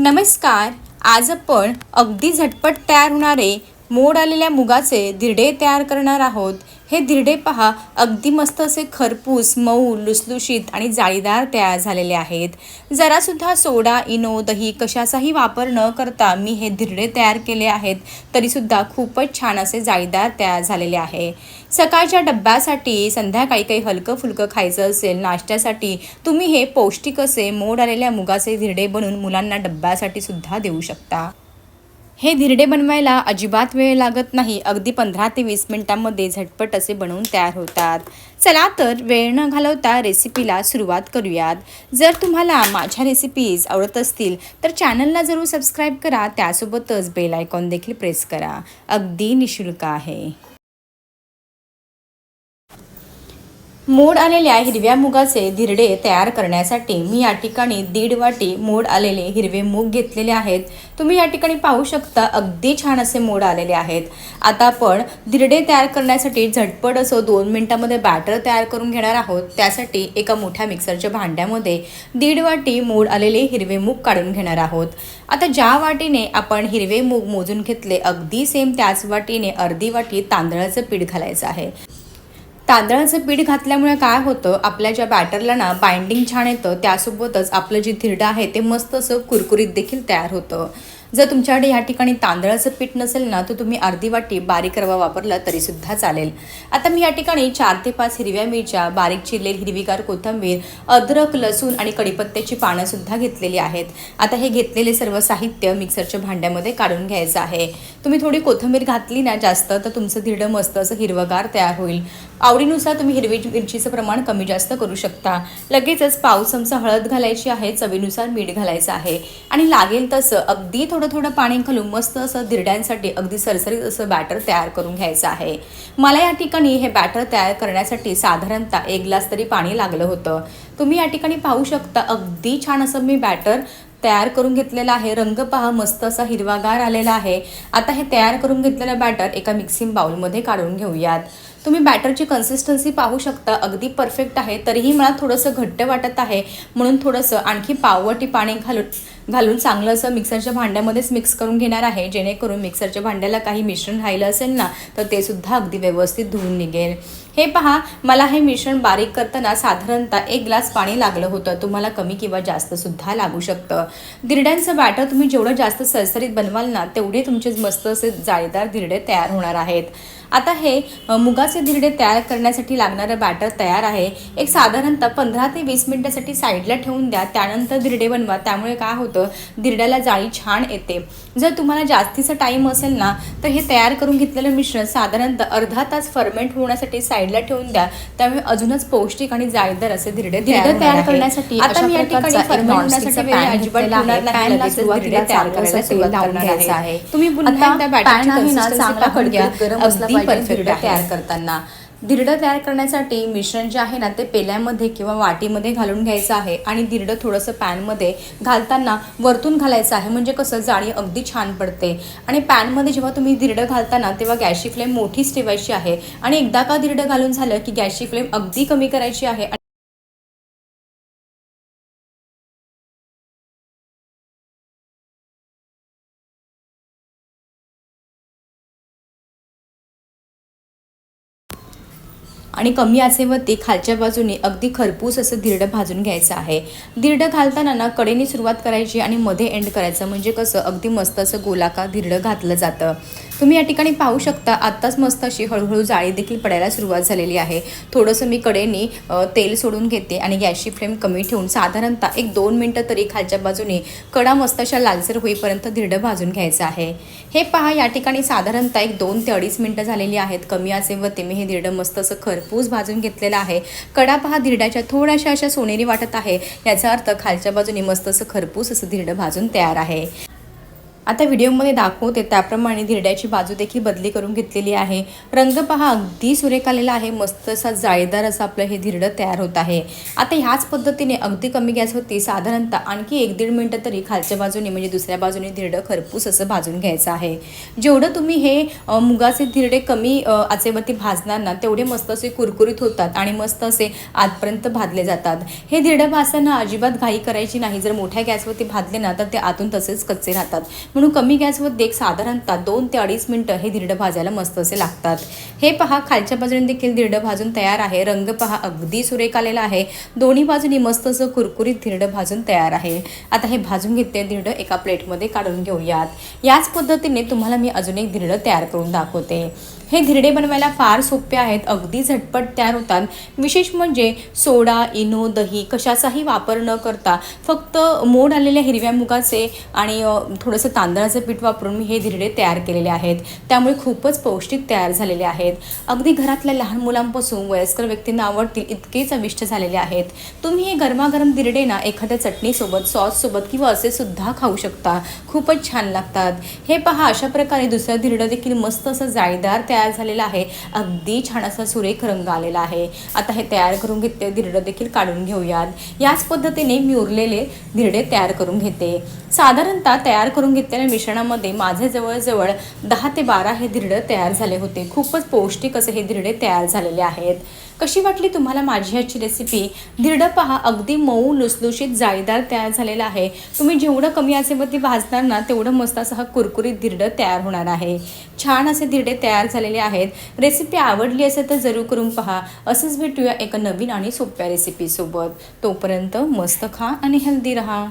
नमस्कार. आज आपण अगदी झटपट तयार होणारे मोड आलेल्या मुगाचे धिरडे तयार करणार आहोत. हे धिरडे पहा. अगदी मस्त असे खरपूस मऊ लुसलुशीत आणि जाळीदार तयार झालेले आहेत. जरासुद्धा सोडा इनो दही कशाचाही वापर न करता मी हे धिरडे तयार केले आहेत. तरीसुद्धा खूपच छान असे जाळीदार तयार झालेले आहे. सकाळच्या डब्यासाठी संध्याकाळी काही हलकं फुलकं खायचं असेल नाश्त्यासाठी तुम्ही हे पौष्टिक असे मोड आलेल्या मुगाचे धिरडे बनवून मुलांना डब्यासाठी सुद्धा देऊ शकता. हे धिरडे बनवायला अजिबात वेळ लागत नाही. अगदी पंधरा ते वीस मिनिटांमध्ये झटपट असे बनवून तयार होतात. चला तर वेळ न घालवता रेसिपीला सुरुवात करूयात. जर तुम्हाला माझ्या रेसिपीज आवडत असतील तर चॅनलला जरूर सबस्क्राईब करा. त्यासोबतच बेल आयकॉन देखील प्रेस करा. अगदी निशुल्क आहे. मोड आलेल्या हिरव्या मुगाचे धिरडे तयार करण्यासाठी मी या ठिकाणी दीड वाटी मोड आलेले हिरवे मूग घेतलेले आहेत. तुम्ही या ठिकाणी पाहू शकता अगदी छान असे मोड आलेले आहेत. आता आपण धिरडे तयार करण्यासाठी झटपट असं दोन मिनटामध्ये बॅटर तयार करून घेणार आहोत. त्यासाठी एका मोठ्या मिक्सरच्या भांड्यामध्ये दीड वाटी मोड आलेले हिरवे मूग काढून घेणार आहोत. आता ज्या वाटीने आपण हिरवे मूग मोजून घेतले अगदी सेम त्याच वाटीने अर्धी वाटी तांदळाचं पीठ घालायचं आहे. तांदळाचं पीठ घातल्यामुळे काय होतं आपल्या ज्या बॅटरला ना बाइंडिंग छान येतं त्यासोबतच आपलं जे धिरडं आहे ते मस्त असं कुरकुरीत देखील तयार होतं. जर तुमच्याकडे ह्या ठिकाणी तांदळाचं पीठ नसेल ना तर तुम्ही अर्धी वाटी बारीक रवा वापरला तरीसुद्धा चालेल. आता मी या ठिकाणी चार ते पाच हिरव्या मिरच्या बारीक चिरलेली हिरवीगार कोथिंबीर अद्रक लसूण आणि कडीपत्त्याची पानंसुद्धा घेतलेली आहेत. आता हे घेतलेले सर्व साहित्य मिक्सरच्या भांड्यामध्ये काढून घ्यायचं आहे. तुम्ही थोडी कोथिंबीर घातली ना जास्त तर तुमचं धिरडं मस्त असं हिरवगार तयार होईल. आवडीनुसार तुम्ही हिरवी मिरचीचं प्रमाण कमी जास्त करू शकता. लगेचच पाव चमचा हळद घालायची आहे चवीनुसार मीठ घालायचं आहे. आणि लागेल तसं अगदी थोडं थोडं थोडं पाणी घालून मस्त असं धिरड्यांसाठी अगदी सरसरीत असं बॅटर तयार करून घ्यायचं आहे. मला या ठिकाणी हे बॅटर तयार करण्यासाठी साधारणतः एक ग्लास तरी पाणी लागलं होतं. तुम्ही या ठिकाणी पाहू शकता अगदी छान असं मी बॅटर तयार करून घेतलेला आहे. रंग पहा मस्त असा हिरवागार आलेला आहे. आता हे तयार करून घेतलेलं बॅटर एका मिक्सिंग बाउलमध्ये काढून घेऊयात. तुम्ही बॅटरची कन्सिस्टन्सी पाहू शकता. अगदी परफेक्ट आहे. तरीही मला थोडंसं घट्ट वाटत आहे. म्हणून थोडंसं आणखी पाववटी पाणी घालून घालून चांगलं असं मिक्सरच्या भांड्यामध्येच मिक्स करून घेणार आहे. जेणेकरून मिक्सरच्या भांड्याला काही मिश्रण राहिलं असेल ना तर ते सुद्धा अगदी व्यवस्थित धुवून निघेल. हे पहा मला हे मिश्रण बारीक करताना साधारणतः एक ग्लास पाणी लागलं होतं. तुम्हाला कमी किंवा जास्त सुद्धा लागू शकतं. धिरड्यांचं बॅटर तुम्ही जेवढं जास्त सरसरीत बनवाल ना तेवढे तुमचे मस्त असे जाळीदार धिरडे तयार होणार आहेत. आता हे मुगाचे धिरडे तयार करण्यासाठी लागणारं बॅटर तयार आहे. एक साधारणतः पंधरा ते वीस मिनिटासाठी साईडला ठेवून द्या. त्यानंतर धिरडे बनवा. त्यामुळे काय होतं धिरड्याला जाळी छान येते. जर तुम्हाला जास्तीचा टाईम असेल ना तर हे तयार करून घेतलेलं मिश्रण साधारणतः अर्धा तास फर्मेंट होण्यासाठी साईडला ठेवून द्या. त्यामुळे अजूनच पौष्टिक आणि जाळीदार असे धिरडे धिरडे तयार करण्यासाठी आता मी या ठिकाणी फर्मेंट होण्यासाठी अजिबात तयार करायला सुरुवात करणार आहे. तुम्ही पुन्हा एकदा बॅटरची कन्सिस्टन्सी पाहून घ्या. परफेक्ट तयार करताना. धिरडं तयार करण्यासाठी मिश्रण जे आहे ना ते पेल्यामध्ये किंवा वाटीमध्ये घालून घ्यायचं आहे आणि धिरडं थोडंसं पॅनमध्ये घालताना वरतून घालायचं आहे. म्हणजे कसं जाळी अगदी छान पडते. आणि पॅनमध्ये जेव्हा तुम्ही धिरडं घालताना तेव्हा गॅसची फ्लेम मोठीच ठेवायची आहे. आणि एकदा का धिरडं घालून झालं की गॅसची फ्लेम अगदी कमी करायची आहे आणि कमी आचेवरती खालच्या बाजूने अगदी खरपूस असं धिरडं भाजून घ्यायचं आहे. धिरडं घालताना ना कडेने सुरुवात करायची आणि मध्ये एंड करायचं म्हणजे कसं? अगदी मस्त असं गोलाकार धिरडं घातलं जातं. तुम्ही या ठिकाणी पाहू शकता आत्ताच मस्त अशी हळूहळू जाळी देखील पडायला सुरुवात झालेली आहे. थोडंसं मी कडेने तेल सोडून घेते आणि गॅसची फ्लेम कमी ठेवून साधारणतः एक दोन मिनटं तरी खालच्या बाजूने कडा मस्त अशा लालसर होईपर्यंत धिरडं भाजून घ्यायचं आहे. हे पहा या ठिकाणी साधारणतः एक दोन ते अडीच मिनटं झालेली आहेत. कमी आचेवरती मी हे धिरडं मस्त असं खरपूस भाजून घेतलेला आहे. कडा पहा धिरड्याच्या थोड्याशा अशा सोनेरी वाटत आहे. याचा अर्थ खालच्या बाजूने मस्त असं खरपूस असं धिरडं भाजून तयार आहे. आता व्हिडिओमध्ये दाखवते त्याप्रमाणे धिरड्याची बाजू देखील बदली करून घेतलेली आहे. रंग पहा अगदी सुरेख आलेला आहे. मस्त असा जाळीदार असं आपलं हे धिरडं तयार होत आहे. आता ह्याच पद्धतीने अगदी कमी गॅसवरती साधारणतः आणखी एक दीड मिनटं तरी खालच्या बाजूने म्हणजे दुसऱ्या बाजूने धिरडं खरपूस असं भाजून घ्यायचं आहे. जेवढं तुम्ही हे मुगाचे धिरडे कमी आचेवरती भाजणार ना तेवढे मस्त असे कुरकुरीत होतात आणि मस्त असे आतपर्यंत भाजले जातात. हे धिरडं भाजताना अजिबात घाई करायची नाही. जर मोठ्या गॅसवरती भाजले ना तर ते आतून तसेच कच्चे राहतात. म्हणून कमी गॅसवर एक साधारणतः दोन ते अडीच मिनटं हे धिरडं भाजायला मस्त असे लागतात. हे पहा खालच्या बाजूने देखील धिरडं भाजून तयार आहे. रंग पहा अगदी सुरेख आलेला आहे. दोन्ही बाजूनी मस्त असं कुरकुरीत धिरडं भाजून तयार आहे. आता हे भाजून घेते धिरडं एका प्लेटमध्ये काढून घेऊयात. याच पद्धतीने तुम्हाला मी अजून एक धिरडं तयार करून दाखवते. हे धिरडे बनवायला फार सोपे आहेत अगदी झटपट तयार होतात. विशेष म्हणजे सोडा इनो दही कशाचाही वापर न करता फक्त मोड आलेल्या हिरव्या मुगाचे आणि थोडंसं तांदळाचं पीठ वापरून मी हे धिरडे तयार केलेले आहेत. त्यामुळे खूपच पौष्टिक तयार झालेले आहेत. अगदी घरातल्या लहान मुलांपासून वयस्कर व्यक्तींना आवडतील इतके चविष्ट झालेले आहेत. तुम्ही हे गरमागरम धिरडे ना एखाद्या चटणीसोबत सॉससोबत किंवा असे सुद्धा खाऊ शकता. खूपच छान लागतात. हे पहा अशा प्रकारे दुसरं धिरडं देखील मस्त असं जाळीदार तयार तयार झालेलं आहे. अगदी छान असा सुरेख रंग आलेला आहे. आता हे तयार करून घेते. धिरडं देखील काढून घेऊयात. याच पद्धतीने मी उरलेले धिरडे तयार करून घेते. साधारणतः तयार करून घेतलेल्या मिश्रणामध्ये माझे जवळजवळ दहा ते बारा हे धिरडं तयार झाले होते. खूपच पौष्टिक असे हे धिरडे तयार झालेले आहेत. कशी वाटली तुम्हाला माझी ह्याची रेसिपी धिरडं पहा अगदी मऊ लुसलुशीत जाळीदार तयार झालेलं आहे. तुम्ही जेवढं कमी असेमध्ये भाजणार ना तेवढं मस्त असं हा कुरकुरीत धिरडं तयार होणार आहे. छान असे धिरडे तयार झाले केलेले आहेत. रेसिपी आवडली असेल तर जरूर करून पहा. असंच भेटूया एका नवीन आणि सोप्या रेसिपीसोबत तोपर्यंत मस्त खा आणि हेल्दी राहा.